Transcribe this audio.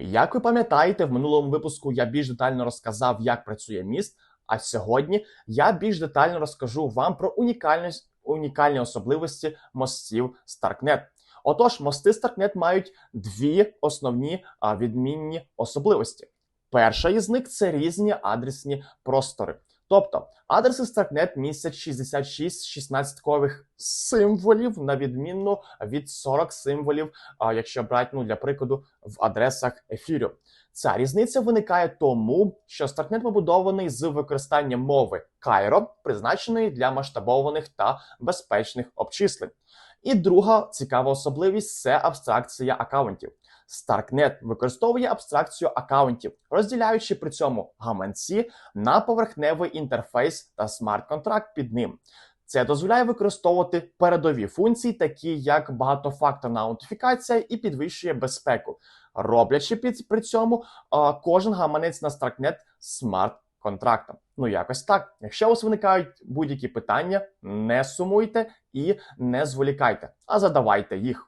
Як ви пам'ятаєте, в минулому випуску я більш детально розказав, як працює міст. А сьогодні я більш детально розкажу вам про унікальність, унікальні особливості мостів Starknet. Отож, мости Starknet мають дві основні відмінні особливості. Перша із них це різні адресні простори. Тобто адреси Starknet містять 66 16-кових символів, на відміну від 40 символів, якщо брати ну, для прикладу в адресах Ethereum. Ця різниця виникає тому, що Starknet побудований з використанням мови Cairo, призначеної для масштабованих та безпечних обчислень. І друга цікава особливість це абстракція акаунтів. Starknet використовує абстракцію акаунтів, розділяючи при цьому гаманці на поверхневий інтерфейс та смарт-контракт під ним. Це дозволяє використовувати передові функції, такі як багатофакторна аутентифікація і підвищує безпеку, роблячи під при цьому а, кожен гаманець на Starknet смарт-контрактом. Ну якось так. Якщо у вас виникають будь-які питання, не сумуйте і не зволікайте, а задавайте їх.